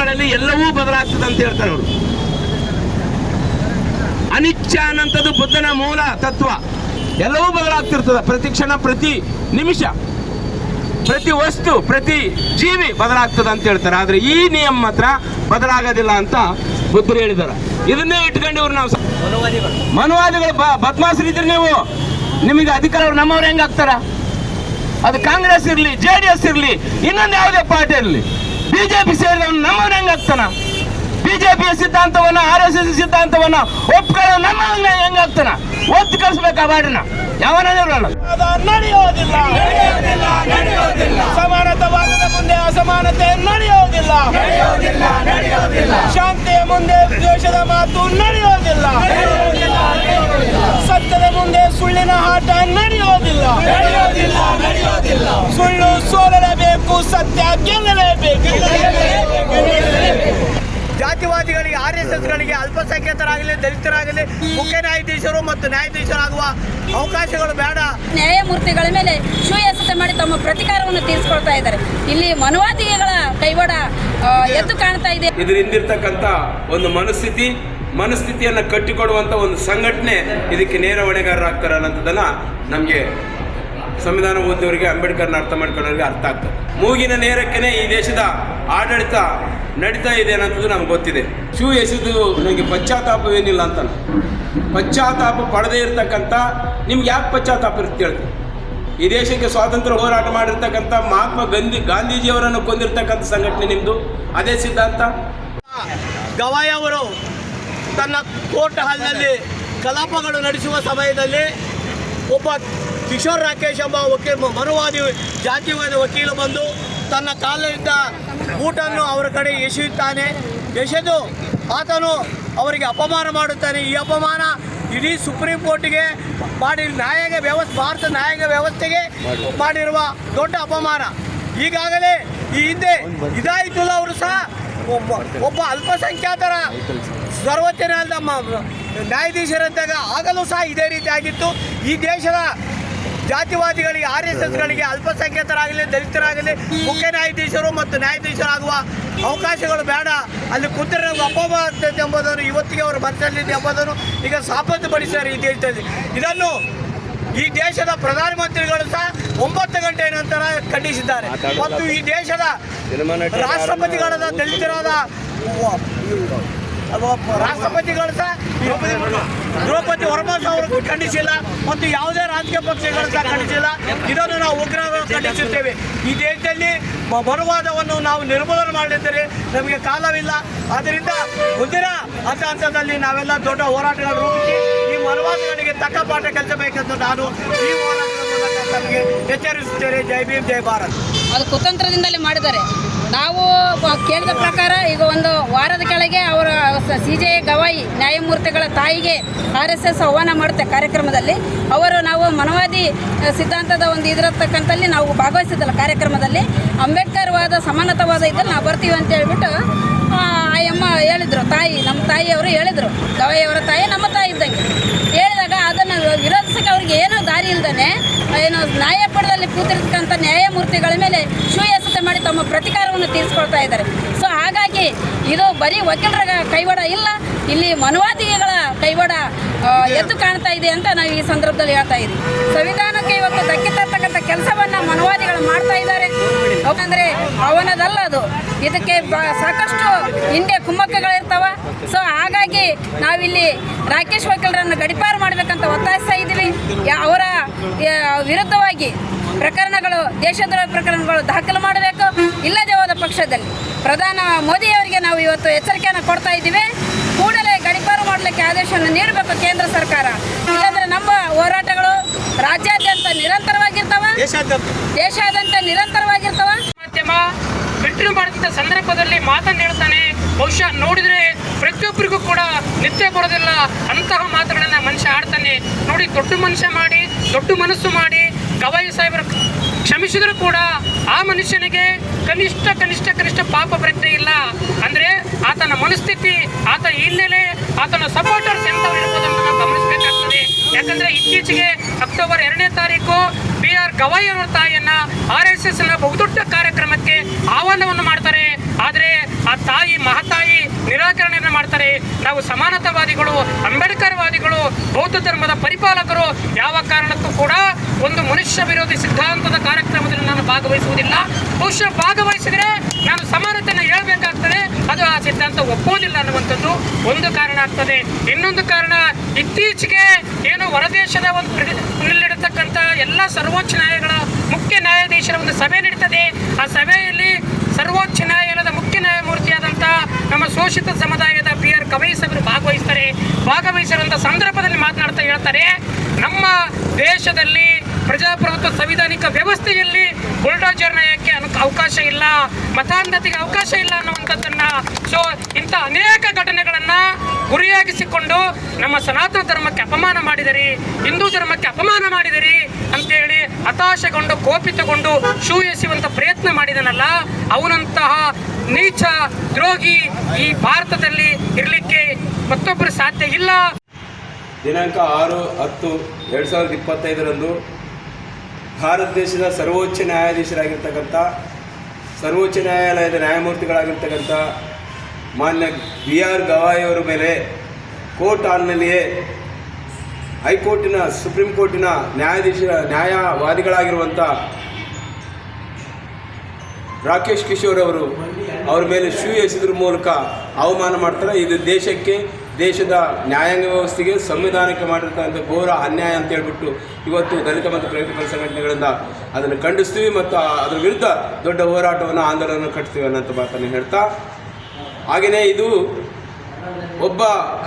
ದಿನಗಳಲ್ಲಿ ಎಲ್ಲವೂ ಬದಲಾಗ್ತದೆ ಅಂತ ಹೇಳ್ತಾರೆ ಅವರು. ಅನಿಚ್ಛ ಅನ್ನಂಥದ್ದು ಬುದ್ಧನ ಮೂಲ ತತ್ವ. ಎಲ್ಲವೂ ಬದಲಾಗ್ತಿರ್ತದೆ. ಪ್ರತಿ ಕ್ಷಣ, ಪ್ರತಿ ನಿಮಿಷ, ಪ್ರತಿ ವಸ್ತು, ಪ್ರತಿ ಜೀವಿ ಬದಲಾಗ್ತದೆ ಅಂತ ಹೇಳ್ತಾರೆ. ಆದ್ರೆ ಈ ನಿಯಮ ಮಾತ್ರ ಬದಲಾಗೋದಿಲ್ಲ ಅಂತ ಬುದ್ಧರು ಹೇಳಿದ್ದಾರೆ. ಇದನ್ನೇ ಇಟ್ಕೊಂಡಿವ್ರು ನಾವು ಸ- ಮನುವಾದಿಗಳು ಬದ್ಮಾಸರಿದ್ರೆ ನೀವು. ನಿಮಗೆ ಅಧಿಕಾರ ನಮ್ಮವ್ರು ಹೆಂಗ್ ಆಗ್ತಾರ ಅದು ಕಾಂಗ್ರೆಸ್ ಇರಲಿ, ಜೆ ಡಿ ಎಸ್ ಇರ್ಲಿ, ಇನ್ನೊಂದು ಯಾವುದೇ ಪಾರ್ಟಿ ಇರಲಿ. ಬಿಜೆಪಿ ಸೇರಿದವನು ನಮ್ಮವನ ಹೆಂಗಾಗ್ತಾನ ಬಿಜೆಪಿಯ ಸಿದ್ಧಾಂತವನ್ನ, ಆರ್ ಎಸ್ ಎಸ್ ಸಿದ್ಧಾಂತವನ್ನ ಒಪ್ಕೊಳ್ಳೋ ನಮ್ಮ ಹೆಂಗಾಗ್ತಾನ ಒತ್ತು ಕಳಿಸ್ಬೇಕಾ ಬಾಡಿನ ಅದು ನಡೆಯೋದಿಲ್ಲ. ಮುಂದೆ ಅಸಮಾನತೆ ನಡೆಯೋದಿಲ್ಲ. ಶಾಂತಿಯ ಮುಂದೆ ದ್ವೇಷದ ಮಾತು ನಡೆಯೋದಿಲ್ಲ. ಸತ್ಯದ ಮುಂದೆ ಸುಳ್ಳಿನ ಆಟ ನಡೆಯೋದಿಲ್ಲ. ಸುಳ್ಳು ಸೋಲಲೇಬೇಕು ಸತ್ಯ ಗೆಲ್ಲಲೇಬೇಕು. ಜಾತಿವಾದಿಗಳಿಗೆ ಆರ್ ಎಸ್ ಎಸ್ಗಳಿಗೆ ಅಲ್ಪಸಂಖ್ಯಾತರಾಗಲಿ ದಲಿತರಾಗಲಿ ಮುಖ್ಯ ನ್ಯಾಯಾಧೀಶರು ಮತ್ತು ನ್ಯಾಯಾಧೀಶರಾಗುವ ಅವಕಾಶಗಳು ಬೇಡ. ನ್ಯಾಯಮೂರ್ತಿಗಳ ಮೇಲೆ ಶೂಯಸತೆ ಮಾಡಿ ತಮ್ಮ ಪ್ರತಿಕಾರವನ್ನು ತೀರಿಸಿಕೊಳ್ತಾ ಇದ್ದಾರೆ. ಇಲ್ಲಿ ಮನುವಾದಿಗಳ ಕೈವಾಡ ಎದ್ದು ಕಾಣ್ತಾ ಇದೆ. ಇದರಿಂದ ಹಿಂದಿರ್ತಕ್ಕಂಥ ಒಂದು ಮನಸ್ಥಿತಿ ಮನಸ್ಥಿತಿಯನ್ನು ಕಟ್ಟಿಕೊಡುವಂಥ ಒಂದು ಸಂಘಟನೆ ಇದಕ್ಕೆ ನೇರ ಹೊಣೆಗಾರರಾಗ್ತಾರೆ ಅನ್ನೋಂಥದ್ದನ್ನು ನಮಗೆ ಸಂವಿಧಾನ ಓದಿದವರಿಗೆ, ಅಂಬೇಡ್ಕರ್ನ ಅರ್ಥ ಮಾಡ್ಕೊಳ್ಳೋರಿಗೆ ಅರ್ಥ ಆಗ್ತದೆ. ಮೂಗಿನ ನೇರಕ್ಕೇ ಈ ದೇಶದ ಆಡಳಿತ ನಡೀತಾ ಇದೆ ಅನ್ನೋದು ನಮ್ಗೆ ಗೊತ್ತಿದೆ. ಶೂ ಎಸೆದು ನನಗೆ ಪಶ್ಚಾತ್ತಾಪವೇನಿಲ್ಲ ಅಂತ ಪಶ್ಚಾತ್ತಾಪ ಪಡೆದೇ ಇರತಕ್ಕಂಥ, ನಿಮ್ಗೆ ಯಾಕೆ ಪಶ್ಚಾತ್ತಾಪ ಇರುತ್ತೆ ಹೇಳ್ತೀನಿ ಈ ದೇಶಕ್ಕೆ ಸ್ವಾತಂತ್ರ್ಯ ಹೋರಾಟ ಮಾಡಿರ್ತಕ್ಕಂಥ ಮಹಾತ್ಮ ಗಾಂಧಿ, ಗಾಂಧೀಜಿಯವರನ್ನು ಕೊಂದಿರ್ತಕ್ಕಂಥ ಸಂಘಟನೆ ನಿಮ್ಮದು ಅದೇ ಸಿದ್ಧಾಂತ? ಗವಾಯಿ ಅವರು ತನ್ನ ಕೋರ್ಟ್ ಹಾಲ್ನಲ್ಲಿ ಕಲಾಪಗಳು ನಡೆಸುವ ಸಮಯದಲ್ಲಿ ಒಬ್ಬ ಕಿಶೋರ್ ರಾಕೇಶ್ ಎಂಬ ವಕೀಲ ಮನುವಾದಿ ಜಾತಿವಾದಿ ವಕೀಲ ಬಂದು ತನ್ನ ಕಾಲಿನಿಂದ ಬೂಟನ್ನು ಅವರ ಕಡೆ ಎಸೆಯುತ್ತಾನೆ. ಎಸೆದು ಆತನು ಅವರಿಗೆ ಅಪಮಾನ ಮಾಡುತ್ತಾನೆ. ಈ ಅಪಮಾನ ಇಡೀ ಸುಪ್ರೀಂ ಕೋರ್ಟ್ಗೆ ಮಾಡಿ ನ್ಯಾಯಾಂಗ ವ್ಯವಸ್ಥೆ ಭಾರತ ನ್ಯಾಯಾಂಗ ವ್ಯವಸ್ಥೆಗೆ ಮಾಡಿರುವ ದೊಡ್ಡ ಅಪಮಾನ. ಈಗಾಗಲೇ ಈ ಹಿಂದೆ ಇದಾಯಿತುಲ್ಲ ಅವರು ಸಹ? ಒಬ್ಬ ಅಲ್ಪಸಂಖ್ಯಾತರ ಸರ್ವೋಚ್ಚ ನ್ಯಾಯಾಲಯದ ನ್ಯಾಯಾಧೀಶರಂತಾಗ ಆಗಲೂ ಸಹ ಇದೇ ರೀತಿ ಆಗಿತ್ತು. ಈ ದೇಶದ ಜಾತಿವಾದಿಗಳಿಗೆ, ಆರ್ ಎಸ್ ಎಸ್ಗಳಿಗೆ ಅಲ್ಪಸಂಖ್ಯಾತರಾಗಲಿ, ದಲಿತರಾಗಲಿ, ಮುಖ್ಯ ನ್ಯಾಯಾಧೀಶರು ಮತ್ತು ನ್ಯಾಯಾಧೀಶರಾಗುವ ಅವಕಾಶಗಳು ಬೇಡ. ಅಲ್ಲಿ ಕುದುರೆ ಆಗ್ತೈತೆ ಎಂಬುದನ್ನು, ಇವತ್ತಿಗೆ ಅವರು ಮನಸ್ಸಲ್ಲಿದೆ ಎಂಬುದನ್ನು ಈಗ ಸಾಬೀತುಪಡಿಸಿದ್ದಾರೆ ಈ ದೇಶದಲ್ಲಿ. ಇದನ್ನು ಈ ದೇಶದ ಪ್ರಧಾನಮಂತ್ರಿಗಳು ಸಹ ಒಂಬತ್ತು ಗಂಟೆ ನಂತರ ಖಂಡಿಸಿದ್ದಾರೆ. ಮತ್ತು ಈ ದೇಶದ ರಾಷ್ಟ್ರಪತಿಗಳಾದ ದಲಿತರಾದ ರಾಷ್ಟ್ರಪತಿಗಳು ಸಹ ದ್ರೌಪದಿ ವರ್ಮಾ ಅವರು ಖಂಡಿಸಿಲ್ಲ ಮತ್ತು ಯಾವುದೇ ರಾಜಕೀಯ ಪಕ್ಷಗಳು ಸಹ ಖಂಡಿಸಿಲ್ಲ. ಇದನ್ನು ನಾವು ಉಗ್ರವಾಗಿ ಖಂಡಿಸುತ್ತೇವೆ. ಈ ದೇಶದಲ್ಲಿ ಬರುವಾದವನ್ನು ನಾವು ನಿರ್ಮೂಲನೆ ಮಾಡಿದ್ದರೆ ನಮಗೆ ಕಾಲವಿಲ್ಲ. ಆದ್ದರಿಂದ ಮುಂದಿನ ಹಂತ ಹಂತದಲ್ಲಿ ನಾವೆಲ್ಲ ದೊಡ್ಡ ಹೋರಾಟಗಳನ್ನು ರೂಪಿಸಿ ಈ ಮನವಾದಗಳಿಗೆ ತಕ್ಕ ಪಾಠ ಕಲಿಸಬೇಕೆಂದು ನಾನು ಈ ಹೋರಾಟದ ಎಚ್ಚರಿಸುತ್ತೇನೆ. ಜೈ ಭೀಮ್, ಜೈ ಭಾರತ್. ಅದು ಕುತಂತ್ರದಿಂದಲೇ ಮಾಡಿದ್ದಾರೆ. ನಾವು ಕೇಳಿದ ಪ್ರಕಾರ ಈಗ ಒಂದು ವಾರದ ಕೆಳಗೆ ಅವರ ಸಿ ಜೆ ಗವಾಯಿ ನ್ಯಾಯಮೂರ್ತಿಗಳ ತಾಯಿಗೆ ಆರ್ ಎಸ್ ಎಸ್ ಆಹ್ವಾನ ಮಾಡುತ್ತೆ ಕಾರ್ಯಕ್ರಮದಲ್ಲಿ. ಅವರು ನಾವು ಮನವಾದಿ ಸಿದ್ಧಾಂತದ ಒಂದು ಇದಿರತಕ್ಕಂಥಲ್ಲಿ ನಾವು ಭಾಗವಹಿಸಿದ್ದಲ್ಲ ಕಾರ್ಯಕ್ರಮದಲ್ಲಿ. ಅಂಬೇಡ್ಕರ್ವಾದ ಸಮಾನತವಾದ ಇದ್ದಲ್ಲಿ ನಾವು ಬರ್ತೀವಿ ಅಂತ ಹೇಳ್ಬಿಟ್ಟು ಆಯಮ್ಮ ಹೇಳಿದರು. ತಾಯಿ, ನಮ್ಮ ತಾಯಿಯವರು ಹೇಳಿದರು. ಗವಾಯಿಯವರ ತಾಯಿ ನಮ್ಮ ತಾಯಿ ಇದ್ದಂಗೆ. ಹೇಳಿದಾಗ ವಿರೋಧಿಸಕ್ಕೆ ಅವ್ರಿಗೆ ಏನೋ ದಾರಿ ಇಲ್ಲದೆ ಏನು ನ್ಯಾಯಪೀಠದಲ್ಲಿ ಕೂತಿರ್ತಕ್ಕಂಥ ನ್ಯಾಯಮೂರ್ತಿಗಳ ಮೇಲೆ ಶೂಯಸತೆ ಮಾಡಿ ತಮ್ಮ ಪ್ರತಿಕಾರವನ್ನು ತೀರಿಸ್ಕೊಳ್ತಾ ಇದ್ದಾರೆ. ಸೊ ಹಾಗಾಗಿ ಇದು ಬರೀ ವಕೀಲರ ಕೈವಾಡ ಇಲ್ಲ, ಇಲ್ಲಿ ಮನುವಾದಿಗಳ ಕೈವಾಡ ಎದ್ದು ಕಾಣ್ತಾ ಇದೆ ಅಂತ ನಾವು ಈ ಸಂದರ್ಭದಲ್ಲಿ ಹೇಳ್ತಾ ಇದ್ದೀವಿ. ಸಂವಿಧಾನಕ್ಕೆ ಇವತ್ತು ಧಕ್ಕೆ ತರ್ತಕ್ಕಂಥ ಕೆಲಸವನ್ನ ಮನುವಾದಿಗಳು ಮಾಡ್ತಾ ಇದ್ದಾರೆ. ಯಾಕಂದ್ರೆ ಅವನದಲ್ಲ ಅದು. ಇದಕ್ಕೆ ಸಾಕಷ್ಟು ಹಿಂದೆ ಕುಮ್ಮಕ್ಕಗಳಿರ್ತಾವ. ಸೊ ಹಾಗಾಗಿ ನಾವಿಲ್ಲಿ ರಾಕೇಶ್ ವಕೀಲರನ್ನು ಗಡಿಪಾರು ಮಾಡಬೇಕಂತ ಒತ್ತಾಯಿಸ್ತಾ ಇದ್ದೀವಿ. ಅವರ ವಿರುದ್ಧವಾಗಿ ಪ್ರಕರಣಗಳು, ದೇಶದ್ರೋಹ ಪ್ರಕರಣಗಳು ದಾಖಲು ಮಾಡಬೇಕು. ಇಲ್ಲದೆ ಹೋದ ಪಕ್ಷದಲ್ಲಿ ಪ್ರಧಾನ ಮೋದಿಯವರಿಗೆ ನಾವು ಇವತ್ತು ಎಚ್ಚರಿಕೆಯನ್ನು ಕೊಡ್ತಾ ಇದ್ದೀವಿ. ಕೂಡಲೇ ಗಡಿಪಾರು ಮಾಡಲಿಕ್ಕೆ ಆದೇಶವನ್ನು ನೀಡಬೇಕು ಕೇಂದ್ರ ಸರ್ಕಾರ. ಇಲ್ಲಾಂದ್ರೆ ನಮ್ಮ ಹೋರಾಟಗಳು ರಾಜ್ಯಾದ್ಯಂತ ನಿರಂತರವಾಗಿರ್ತಾವ? ದೇಶಾದ್ಯಂತ ನಿರಂತರವಾಗಿರ್ತವ? ಮಾಧ್ಯಮ ಬಿಟ್ಟು ಮಾಡ್ತಿದ್ದ ಸಂದರ್ಭದಲ್ಲಿ ಮಾತನ್ನು ಹೇಳ್ತಾನೆ ಬಹುಶಃ ನೋಡಿದ್ರೆ ಪ್ರತಿಯೊಬ್ಬರಿಗೂ ಕೂಡ ನಿತ್ಯ ಬರೋದಿಲ್ಲ ಅಂತಹ ಮಾತುಗಳನ್ನ ಮನುಷ್ಯ ಆಡ್ತಾನೆ. ನೋಡಿ, ದೊಡ್ಡ ಮನುಷ್ಯ ಮಾಡಿ, ದೊಡ್ಡ ಮನಸ್ಸು ಮಾಡಿ, ಗವಾಯಿ ಸಾಹೇಬರು ಕ್ಷಮಿಸಿದ್ರು ಕೂಡ ಆ ಮನುಷ್ಯನಿಗೆ ಕನಿಷ್ಠ ಕನಿಷ್ಠ ಕನಿಷ್ಠ ಪಾಪ ಪ್ರಜ್ಞೆ ಇಲ್ಲ. ಅಂದ್ರೆ ಆತನ ಮನಸ್ಥಿತಿ, ಆತ ಹಿನ್ನೆಲೆ ಆತನ ಸಪೋರ್ಟರ್ಸ್ ಎಂಥವ್ರು ಅಂತ ನಾವು ಗಮನಿಸಬೇಕಾಗ್ತದೆ. ಯಾಕಂದ್ರೆ ಇತ್ತೀಚೆಗೆ ಅಕ್ಟೋಬರ್ ಎರಡನೇ ತಾರೀಕು ಬಿ ಆರ್ ಗವಾಯಿ ಅವರ ತಾಯಿಯನ್ನ ಆರ್ ಎಸ್ ಎಸ್ನ ಬಹುದೊಡ್ಡ ಕಾರ್ಯಕ್ರಮಕ್ಕೆ ಆಹ್ವಾನವನ್ನು ಮಾಡ್ತಾರೆ. ಆದರೆ ಆ ತಾಯಿ, ಮಹತಾಯಿ ನಿರಾಕರಣೆಯನ್ನು ಮಾಡ್ತಾರೆ. ನಾವು ಸಮಾನತಾವಾದಿಗಳು ಅಂಬೇಡ್ಕರ್ ವಾದಿಗಳು ಬೌದ್ಧ ಧರ್ಮದ ಪರಿಪಾಲಕರು, ಯಾವ ಕಾರಣಕ್ಕೂ ಕೂಡ ಒಂದು ಮನುಷ್ಯ ವಿರೋಧಿ ಸಿದ್ಧಾಂತದ ಕಾರ್ಯಕ್ರಮದಲ್ಲಿ ನಾನು ಭಾಗವಹಿಸುವುದಿಲ್ಲ. ಬಹುಶಃ ಭಾಗವಹಿಸಿದರೆ ನಾನು ಸಮಾನತೆಯನ್ನು ಹೇಳ್ಬೇಕಾಗ್ತದೆ ಅದು ಆ ಸಿದ್ಧಾಂತ ಒಪ್ಪೋದಿಲ್ಲ ಅನ್ನುವಂಥದ್ದು ಒಂದು ಕಾರಣ ಆಗ್ತದೆ. ಇನ್ನೊಂದು ಕಾರಣ, ಇತ್ತೀಚೆಗೆ ಏನು ಹೊರದೇಶದ ಒಂದು ನಲ್ಲಿರತಕ್ಕಂಥ ಎಲ್ಲ ಸರ್ವೋಚ್ಚ ನ್ಯಾಯಗಳ ಮುಖ್ಯ ನ್ಯಾಯಾಧೀಶರ ಒಂದು ಸಭೆ ನಡೀತದೆ. ಆ ಸಭೆಯಲ್ಲಿ ಸರ್ವೋಚ್ಚ ನ್ಯಾಯಾಲಯದ ಮುಖ್ಯ ನ್ಯಾಯಮೂರ್ತಿಯಾದಂಥ ನಮ್ಮ ಶೋಷಿತ ಸಮುದಾಯದ ಪಿ ಆರ್ ಅವರು ಭಾಗವಹಿಸ್ತಾರೆ. ಭಾಗವಹಿಸಿರುವಂಥ ಸಂದರ್ಭದಲ್ಲಿ ಮಾತನಾಡ್ತಾ ಹೇಳ್ತಾರೆ, ನಮ್ಮ ದೇಶದಲ್ಲಿ ಪ್ರಜಾಪ್ರಭುತ್ವ ಸಂವಿಧಾನಿಕ ವ್ಯವಸ್ಥೆಯಲ್ಲಿ ಬುಲ್ಡೋಜರ್ ನಯಕ್ಕೆ ಅವಕಾಶ ಇಲ್ಲ, ಮತಾಂಧತೆಗೆ ಅವಕಾಶ ಇಲ್ಲ ಅನ್ನುವಂಥದ್ದನ್ನ ಸೊ, ಇಂಥ ಅನೇಕ ಘಟನೆಗಳನ್ನ ಗುರಿಯಾಗಿಸಿಕೊಂಡು ನಮ್ಮ ಸನಾತನ ಧರ್ಮಕ್ಕೆ ಅಪಮಾನ ಮಾಡಿದಿರಿ, ಹಿಂದೂ ಧರ್ಮಕ್ಕೆ ಅಪಮಾನ ಮಾಡಿದಿರಿ ಅಂತೇಳಿ ಹತಾಶೆಗೊಂಡು ಕೋಪಿತಗೊಂಡು ಶೂ ಎಸೆಯುವಂಥ ಪ್ರಯತ್ನ ಮಾಡಿದನಲ್ಲ, ಅವನಂತಹ ನೀಚ, ದ್ರೋಹಿ ಈ ಭಾರತದಲ್ಲಿ ಇರಲಿಕ್ಕೆ ಮತ್ತೊಬ್ಬರು ಸಾಧ್ಯ ಇಲ್ಲ. ದಿನಾಂಕ ಆರು ಹತ್ತು ಎರಡು ಸಾವಿರದ ಇಪ್ಪತ್ತೈದರಂದು ಭಾರತ ದೇಶದ ಸರ್ವೋಚ್ಚ ನ್ಯಾಯಾಧೀಶರಾಗಿರ್ತಕ್ಕಂಥ, ಸರ್ವೋಚ್ಚ ನ್ಯಾಯಾಲಯದ ನ್ಯಾಯಮೂರ್ತಿಗಳಾಗಿರ್ತಕ್ಕಂಥ ಮಾನ್ಯ ಬಿ ಆರ್ ಗವಾಯಿಯವರ ಮೇಲೆ ಕೋರ್ಟ್ ಹಾಲ್ನಲ್ಲಿಯೇ ಹೈಕೋರ್ಟಿನ, ಸುಪ್ರೀಂ ಕೋರ್ಟಿನ ನ್ಯಾಯಾಧೀಶ, ನ್ಯಾಯವಾದಿಗಳಾಗಿರುವಂಥ ರಾಕೇಶ್ ಕಿಶೋರ್ ಅವರು ಅವ್ರ ಮೇಲೆ ಶೂ ಎಸೆದ್ರ ಮೂಲಕ ಅವಮಾನ ಮಾಡ್ತಾರೆ. ಇದು ದೇಶಕ್ಕೆ, ದೇಶದ ನ್ಯಾಯಾಂಗ ವ್ಯವಸ್ಥೆಗೆ ಸಂವಿಧಾನಕ್ಕೆ ಮಾಡಿರ್ತಕ್ಕಂಥ ಘೋರ ಅನ್ಯಾಯ ಅಂತ ಹೇಳ್ಬಿಟ್ಟು ಇವತ್ತು ದಲಿತ ಮತ್ತು ಪ್ರಗತಿಪರ ಸಂಘಟನೆಗಳಿಂದ ಅದನ್ನು ಖಂಡಿಸ್ತೀವಿ ಮತ್ತು ಅದರ ವಿರುದ್ಧ ದೊಡ್ಡ ಹೋರಾಟವನ್ನು ಆಂದೋಲನ ಕಟ್ತೀವಿ ಅನ್ನೋಂಥ ಮಾತನ್ನು ಹೇಳ್ತಾ. ಹಾಗೆಯೇ ಇದು ಒಬ್ಬ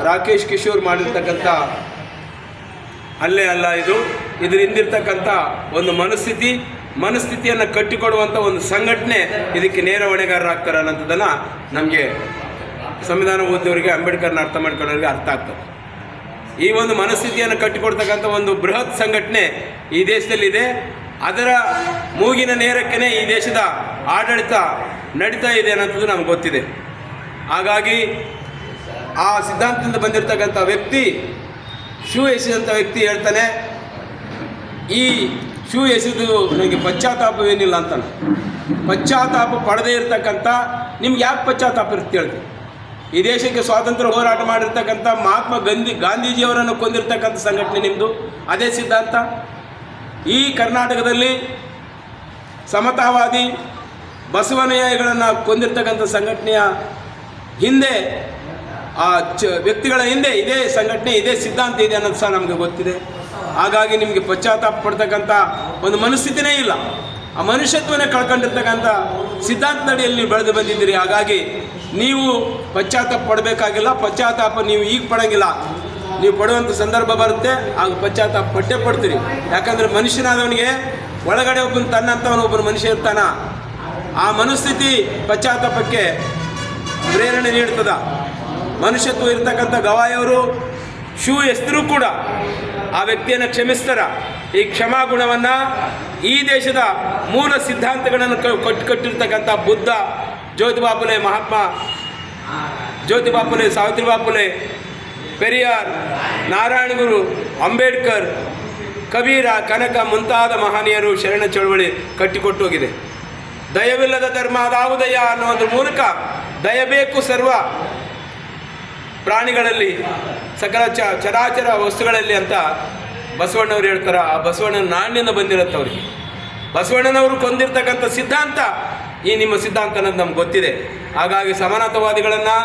ರಾಕೇಶ್ ಕಿಶೋರ್ ಮಾಡಿರ್ತಕ್ಕಂಥ ಅಲ್ಲೇ ಅಲ್ಲ ಇದು. ಇದರಿಂದಿರ್ತಕ್ಕಂಥ ಒಂದು ಮನಸ್ಥಿತಿ ಮನಸ್ಥಿತಿಯನ್ನು ಕಟ್ಟಿಕೊಡುವಂಥ ಒಂದು ಸಂಘಟನೆ ಇದಕ್ಕೆ ನೇರ ಹೊಣೆಗಾರರಾಗ್ತಾರೆ ಅನ್ನೋಂಥದ್ದನ್ನು ನಮಗೆ ಸಂವಿಧಾನ ಓದಿದವರಿಗೆ, ಅಂಬೇಡ್ಕರ್ನ ಅರ್ಥ ಮಾಡ್ಕೊಳ್ಳೋರಿಗೆ ಅರ್ಥ ಆಗ್ತದೆ. ಈ ಒಂದು ಮನಸ್ಥಿತಿಯನ್ನು ಕಟ್ಟಿಕೊಡ್ತಕ್ಕಂಥ ಒಂದು ಬೃಹತ್ ಸಂಘಟನೆ ಈ ದೇಶದಲ್ಲಿದೆ. ಅದರ ಮೂಗಿನ ನೇರಕ್ಕೇ ಈ ದೇಶದ ಆಡಳಿತ ನಡೀತಾ ಇದೆ ಅನ್ನೋಂಥದ್ದು ನಮ್ಗೆ ಗೊತ್ತಿದೆ. ಹಾಗಾಗಿ ಆ ಸಿದ್ಧಾಂತದಿಂದ ಬಂದಿರತಕ್ಕಂಥ ವ್ಯಕ್ತಿ ಶೂ ಎಸೆದಂಥ ವ್ಯಕ್ತಿ ಹೇಳ್ತಾನೆ, ಈ ಶೂ ಎಸೆದು ನನಗೆ ಪಶ್ಚಾತ್ತಾಪವೇನಿಲ್ಲ ಅಂತಾನೆ ಪಶ್ಚಾತ್ತಾಪ ಪಡದೇ ಇರತಕ್ಕಂಥ, ನಿಮ್ಗೆ ಯಾಕೆ ಪಶ್ಚಾತ್ತಾಪ ಇರುತ್ತೆ ಹೇಳ್ತೀನಿ ಈ ದೇಶಕ್ಕೆ ಸ್ವಾತಂತ್ರ್ಯ ಹೋರಾಟ ಮಾಡಿರ್ತಕ್ಕಂಥ ಮಹಾತ್ಮ ಗಾಂಧಿ, ಗಾಂಧೀಜಿಯವರನ್ನು ಕೊಂದಿರ್ತಕ್ಕಂಥ ಸಂಘಟನೆ ನಿಮ್ಮದು ಅದೇ ಸಿದ್ಧಾಂತ. ಈ ಕರ್ನಾಟಕದಲ್ಲಿ ಸಮತಾವಾದಿ ಬಸವನಯಗಳನ್ನು ಕೊಂದಿರ್ತಕ್ಕಂಥ ಸಂಘಟನೆಯ ಹಿಂದೆ, ಆ ಚ ವ್ಯಕ್ತಿಗಳ ಹಿಂದೆ ಇದೇ ಸಂಘಟನೆ, ಇದೇ ಸಿದ್ಧಾಂತ ಇದೆ ಅನ್ನೋದು ಸಹ ನಮಗೆ ಗೊತ್ತಿದೆ. ಹಾಗಾಗಿ ನಿಮಗೆ ಪಶ್ಚಾತ್ತಾಪ ಪಡ್ತಕ್ಕಂಥ ಒಂದು ಮನಸ್ಥಿತಿನೇ ಇಲ್ಲ. ಆ ಮನುಷ್ಯತ್ವನೇ ಕಳ್ಕೊಂಡಿರ್ತಕ್ಕಂಥ ಸಿದ್ಧಾಂತದಡಿಯಲ್ಲಿ ನೀವು ಬೆಳೆದು ಬಂದಿದ್ದೀರಿ. ಹಾಗಾಗಿ ನೀವು ಪಶ್ಚಾತ್ತಾಪ ಪಡಬೇಕಾಗಿಲ್ಲ. ಪಶ್ಚಾತ್ತಾಪ ನೀವು ಈಗ ಪಡೋಂಗಿಲ್ಲ. ನೀವು ಪಡುವಂಥ ಸಂದರ್ಭ ಬರುತ್ತೆ ಆಗ ಪಶ್ಚಾತ್ತಾಪ ಪಟ್ಟೆ ಪಡ್ತೀರಿ. ಯಾಕಂದರೆ ಮನುಷ್ಯನಾದವನಿಗೆ ಒಳಗಡೆ ಒಬ್ಬನ ತನ್ನಂಥವನು ಒಬ್ಬನ ಮನುಷ್ಯ ಇರ್ತಾನ. ಆ ಮನಸ್ಥಿತಿ ಪಶ್ಚಾತ್ತಾಪಕ್ಕೆ ಪ್ರೇರಣೆ ನೀಡ್ತದ. ಮನುಷ್ಯತ್ವ ಇರ್ತಕ್ಕಂಥ ಗವಾಯಿಯವರು, ಶೂ ಎಸ್ತರೂ ಕೂಡ ಆ ವ್ಯಕ್ತಿಯನ್ನು ಕ್ಷಮಿಸ್ತಾರ. ಈ ಕ್ಷಮಾಗುಣವನ್ನು ಈ ದೇಶದ ಮೂಲ ಸಿದ್ಧಾಂತಗಳನ್ನು ಕಟ್ಟು ಕಟ್ಟಿರ್ತಕ್ಕಂಥ ಬುದ್ಧ ಜ್ಯೋತಿಬಾ ಫುಲೆ ಮಹಾತ್ಮ ಜ್ಯೋತಿಬಾ ಫುಲೆ ಸಾವಿತ್ರಿಬಾ ಪೆರಿಯಾರ್ ನಾರಾಯಣಗುರು ಅಂಬೇಡ್ಕರ್, ಕಬೀರ, ಕನಕ ಮುಂತಾದ ಮಹನೀಯರು ಶರಣ ಚಳವಳಿ ಕಟ್ಟಿಕೊಟ್ಟು ಹೋಗಿದೆ ದಯವಿಲ್ಲದ ಧರ್ಮ ಅದಾವುದಯ್ಯ ಅನ್ನೋದ್ರ ಮೂಲಕ ದಯಬೇಕು ಸರ್ವ ಪ್ರಾಣಿಗಳಲ್ಲಿ ಸಕಲ ಚ ಚರಾಚರ ವಸ್ತುಗಳಲ್ಲಿ ಅಂತ ಬಸವಣ್ಣವ್ರು ಹೇಳ್ತಾರೆ, ಆ ಬಸವಣ್ಣನ ನಾಣ್ಯನ ಬಂದಿರತ್ತೆ ಅವ್ರಿಗೆ. ಬಸವಣ್ಣನವರು ಕೊಂದಿರ್ತಕ್ಕಂಥ ಸಿದ್ಧಾಂತ ಈ ನಿಮ್ಮ ಸಿದ್ಧಾಂತ ಅನ್ನೋದು ನಮ್ಗೆ ಗೊತ್ತಿದೆ. ಹಾಗಾಗಿ ಸಮಾನತಾವಾದಿಗಳನ್ನು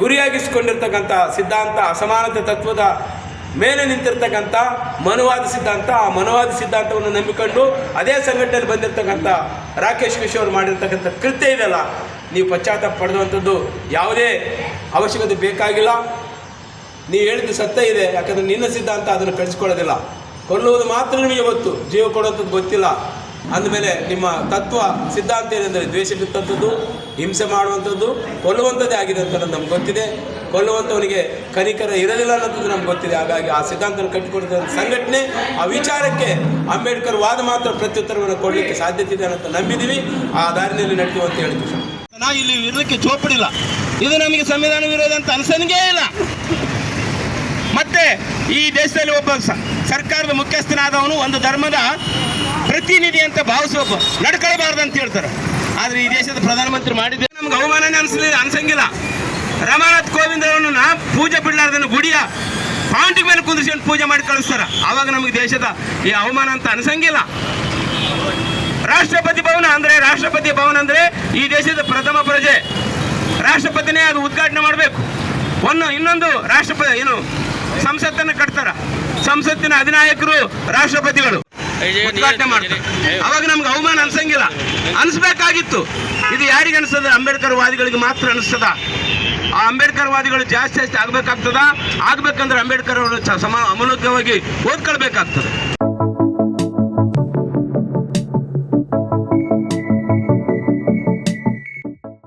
ಗುರಿಯಾಗಿಸಿಕೊಂಡಿರ್ತಕ್ಕಂಥ ಸಿದ್ಧಾಂತ, ಅಸಮಾನತೆ ತತ್ವದ ಮೇಲೆ ನಿಂತಿರ್ತಕ್ಕಂಥ ಮನುವಾದ ಸಿದ್ಧಾಂತ, ಆ ಮನುವಾದ ಸಿದ್ಧಾಂತವನ್ನು ನಂಬಿಕೊಂಡು ಅದೇ ಸಂಘಟನೆಯಲ್ಲಿ ಬಂದಿರತಕ್ಕಂಥ ರಾಕೇಶ್ ಕಿಶೋರ್ ಮಾಡಿರ್ತಕ್ಕಂಥ ಕೃತ್ಯ ಇದೆಯಲ್ಲ, ನೀವು ಪಶ್ಚಾತ್ತಾಪ ಪಡೆದಂಥದ್ದು ಯಾವುದೇ ಅವಶ್ಯಕತೆ ಬೇಕಾಗಿಲ್ಲ. ನೀವು ಹೇಳಿದ್ದು ಸತ್ಯ ಇದೆ, ಯಾಕಂದರೆ ನಿನ್ನ ಸಿದ್ಧಾಂತ ಅದನ್ನು ಕಳಿಸ್ಕೊಳ್ಳೋದಿಲ್ಲ ಕೊಲ್ಲುವುದು ಮಾತ್ರ ನಿಮಗೆ ಗೊತ್ತು, ಜೀವ ಕೊಡೋದು ಗೊತ್ತಿಲ್ಲ. ಅಂದಮೇಲೆ ನಿಮ್ಮ ತತ್ವ, ಸಿದ್ಧಾಂತ ಏನೆಂದರೆ ದ್ವೇಷ ಬಿತ್ತಂಥದ್ದು ಹಿಂಸೆ ಮಾಡುವಂಥದ್ದು, ಕೊಲ್ಲುವಂಥದ್ದೇ ಆಗಿದೆ ಅಂತ ನಮ್ಗೆ ಗೊತ್ತಿದೆ. ಕೊಲ್ಲುವಂಥವನಿಗೆ ಕನಿಕರ ಇರಲಿಲ್ಲ ಅನ್ನೋದು ನಮ್ಗೆ ಗೊತ್ತಿದೆ. ಹಾಗಾಗಿ ಆ ಸಿದ್ಧಾಂತ ಕಟ್ಟಿಕೊಡ್ತ ಸಂಘಟನೆ, ಆ ವಿಚಾರಕ್ಕೆ ಅಂಬೇಡ್ಕರ್ ವಾದ ಮಾತ್ರ ಪ್ರತ್ಯುತ್ತರವನ್ನು ಕೊಡಲಿಕ್ಕೆ ಸಾಧ್ಯತೆ ಇದೆ ಅಂತ ನಂಬಿದ್ದೀವಿ. ಆ ದಾರಿನಲ್ಲಿ ನಡೆಯುವ ಅಂತ ಹೇಳ್ತೀವಿ ನಾ ಇಲ್ಲಿ ಇರಲಿಕ್ಕೆ ಚೋಪಡಿಲ್ಲ ಇದು ನಮಗೆ ಸಂವಿಧಾನ ವಿರೋಧ ಅಂತ ಅನ್ಸಂಗೇ ಇಲ್ಲ. ಮತ್ತೆ ಈ ದೇಶದಲ್ಲಿ ಒಬ್ಬ ಸರ್ಕಾರದ ಮುಖ್ಯಸ್ಥನಾದವನು ಒಂದು ಧರ್ಮದ ಪ್ರತಿನಿಧಿ ಅಂತ ಭಾವಿಸುವ ನಡ್ಕೊಳ್ಬಾರ್ದು ಅಂತ ಹೇಳ್ತಾರೆ. ಆದ್ರೆ ಈ ದೇಶದ ಪ್ರಧಾನಮಂತ್ರಿ ಮಾಡಿದ್ರೆ ನಮ್ಗೆ ಅವಮಾನನೇ ಅನ್ಸಲಿಲ್ಲ ಅನ್ಸಂಗಿಲ್ಲ. ರಾಮನಾಥ್ ಕೋವಿಂದ್ ಅವರನ್ನ ಪೂಜೆ ಬಿಡ್ಲಾರ್ದನ್ನು ಗುಡಿಯ ಪಾಂಡಿ ಮೇಲೆ ಕುಂದಿಸ್ಕೊಂಡು ಪೂಜೆ ಮಾಡಿ ಕಳಿಸ್ತಾರ. ಆವಾಗ ನಮಗೆ ದೇಶದ ಈ ಅವಮಾನ ಅಂತ ಅನ್ಸಂಗಿಲ್ಲ. ರಾಷ್ಟ್ರಪತಿ ಭವನ ಅಂದ್ರೆ ರಾಷ್ಟ್ರಪತಿ ಭವನ ಅಂದ್ರೆ ಈ ದೇಶದ ಪ್ರಥಮ ಪ್ರಜೆ. ರಾಷ್ಟ್ರಪತಿನೇ ಅದು ಉದ್ಘಾಟನೆ ಮಾಡಬೇಕು. ಒಂದು ಇನ್ನೊಂದು ರಾಷ್ಟ್ರಪತಿ ಏನು ಸಂಸತ್ತನ್ನು ಕಟ್ತಾರ. ಸಂಸತ್ತಿನ ಅಧಿನಾಯಕರು ರಾಷ್ಟ್ರಪತಿಗಳು. ಉದ್ಘಾಟನೆ ಮಾಡ್ತಾರೆ. ಅವಾಗ ನಮ್ಗೆ ಅವಮಾನ ಅನ್ಸಂಗಿಲ್ಲ. ಅನ್ಸ್ಬೇಕಾಗಿತ್ತು. ಇದು ಯಾರಿಗೆ ಅನಿಸ್ತದ ಅಂಬೇಡ್ಕರ್ ವಾದಿಗಳಿಗೆ ಮಾತ್ರ ಅನಿಸ್ತದ ಆ ಅಂಬೇಡ್ಕರ್ ವಾದಿಗಳು ಜಾಸ್ತಿ ಜಾಸ್ತಿ ಆಗ್ಬೇಕಾಗ್ತದ? ಆಗ್ಬೇಕಂದ್ರೆ ಅಂಬೇಡ್ಕರ್ ಅವರು ಸಮ ಅಮೂಲ್ಯವಾಗಿ ಓದ್ಕೊಳ್ಬೇಕಾಗ್ತದೆ.